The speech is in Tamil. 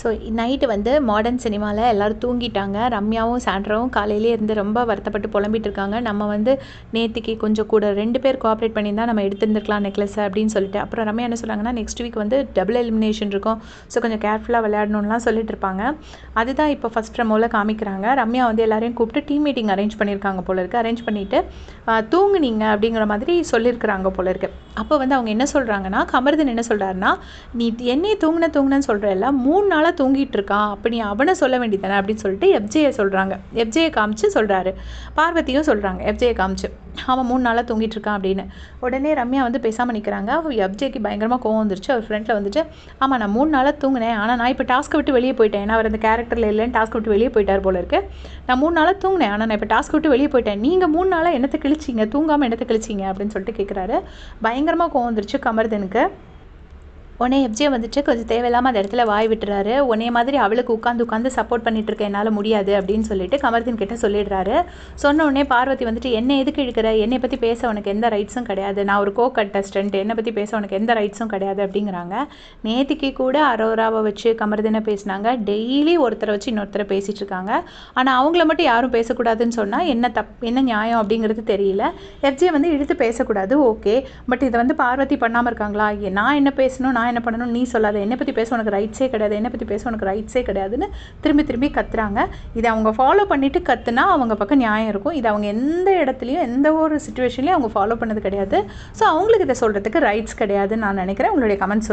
ஸோ நைட்டு வந்து மாடர்ன் சினிமாவில் எல்லோரும் தூங்கிட்டாங்க. ரம்யாவும் சாண்ட்ராவும் காலையிலே இருந்து ரொம்ப வருத்தப்பட்டு புலம்பிட்டு இருக்காங்க. நம்ம வந்து நேற்றுக்கு கொஞ்சம் கூட ரெண்டு பேர் கோஆப்ரேட் பண்ணியிருந்தால் நம்ம எடுத்துருந்துருக்கலாம் நெக்லஸ் அப்படின்னு சொல்லிட்டு. அப்புறம் ரம்யா என்ன சொல்கிறாங்கன்னா நெக்ஸ்ட் வீக் வந்து டபுள் எலிமினேஷன் இருக்கும். ஸோ கொஞ்சம் கேர்ஃபுல்லாக விளையாடணும்லாம் சொல்லிட்டு இருப்பாங்க. அதுதான் இப்போ ஃபஸ்ட் ப்ரமோவில் காமிக்கிறாங்க. ரம்யா வந்து எல்லாரையும் கூப்பிட்டு டீம் மீட்டிங் அரேஞ்ச் பண்ணியிருக்காங்க போல இருக்குது அரேஞ்ச் பண்ணிவிட்டு தூங்குனீங்க அப்படிங்கிற மாதிரி சொல்லியிருக்கிறாங்க போல இருக்குது அப்போ வந்து அவங்க என்ன சொல்கிறாங்கன்னா கமர்தன் என்ன சொல்கிறாருன்னா நீ என்னையே தூங்குன தூங்குனன்னு சொல்கிறல்ல மூணு நாள் நாளாக தூங்கிட்டு இருக்கான். அப்படி நீ அவனை சொல்ல வேண்டியதானே அப்படின்னு சொல்லிட்டு எஃப்ஜேயை சொல்கிறாங்க எஃப்ஜேயை காமிச்சு சொல்கிறாரு பார்வதியும் சொல்கிறாங்க எஃப்ஜேயை காமிச்சு. அவன் மூணு நாளாக தூங்கிட்டு இருக்கான் அப்படின்னு. உடனே ரம்யா வந்து பேசாமல் நிற்கிறாங்க அவள் எஃப்ஜேக்கு பயங்கரமாக கோவம் வந்துருச்சு. அவர் ஃப்ரெண்டில் வந்துட்டு ஆமாம் நான் மூணு நாளாக தூங்கினேன். ஆனால் நான் இப்போ டாஸ்க்கை விட்டு வெளியே போயிட்டேன். ஏன்னா அவர் அந்த கேரக்டரில் இல்லைன்னு டாஸ்க் விட்டு வெளியே போயிட்டார் போல இருக்கு. நான் மூணு நாளாக தூங்கினேன். ஆனால் நான் இப்போ டாஸ்க் விட்டு வெளியே போயிட்டேன். நீங்கள் மூணு நாளாக என்னத்தை கிழிச்சிங்க? தூங்காமல் என்னத்தை கிழிச்சிங்க? அப்படின்னு சொல்லிட்டு கேட்குறாரு பயங்கரமாக கோவம் வந்துருச்சு கமர்தனுக்கு. உடனே எஃப்ஜே வந்துட்டு கொஞ்சம் தேவையில்லாமல் அந்த இடத்துல வாய் விட்டுறாரு. உன்னைய மாதிரி அவளுக்கு உட்காந்து உட்காந்து சப்போர்ட் பண்ணிட்டு இருக்க என்னால் முடியாது அப்படின்னு சொல்லிட்டு கமர்தீன் கிட்ட சொல்லிடுறாரு. சொன்ன உடனே பார்வதி வந்துட்டு என்ன எதுக்கு இழுக்கிற? என்னை பற்றி பேச உனக்கு எந்த ரைட்ஸும் கிடையாது. நான் ஒரு கோ கண்டஸ்டன்ட் என்னை பற்றி பேச உனக்கு எந்த ரைட்ஸும் கிடையாது அப்படிங்கிறாங்க. நேத்திக்கு கூட அரோராவை வச்சு கமர்தீனை பேசினாங்க. டெய்லி ஒருத்தரை வச்சு இன்னொருத்தரை பேசிகிட்டு இருக்காங்க. ஆனால் அவங்கள மட்டும் யாரும் பேசக்கூடாதுன்னு சொன்னால் என்ன தப் என்ன நியாயம் அப்படிங்கிறது தெரியல. எஃப்ஜே வந்து இழுத்து பேசக்கூடாது ஓகே பட் இதை வந்து பார்வதி பண்ணாமல் இருக்காங்களா? நான் என்ன பேசணும்? நான் என்ன பண்ணணும்? நீ சொல்லாத. என்னை பற்றி பேச உனக்கு ரைட்ஸே கிடையாது. என்னை பற்றி பேச உனக்கு ரைட்ஸே கிடையாதுன்னு திரும்பி திரும்பி கத்துறாங்க. இதை அவங்க ஃபாலோ பண்ணிவிட்டு கத்துனா அவங்க பக்கம் நியாயம் இருக்கும். இது அவங்க எந்த இடத்துலையும் எந்த ஒரு சுச்சுவேஷன்லையும் அவங்க ஃபாலோ பண்ணது கிடையாது. ஸோ அவங்களுக்கு இதை சொல்கிறதுக்கு ரைட்ஸ் கிடையாதுன்னு நான் நினைக்கிறேன். உங்களுடைய கமெண்ட்ஸ்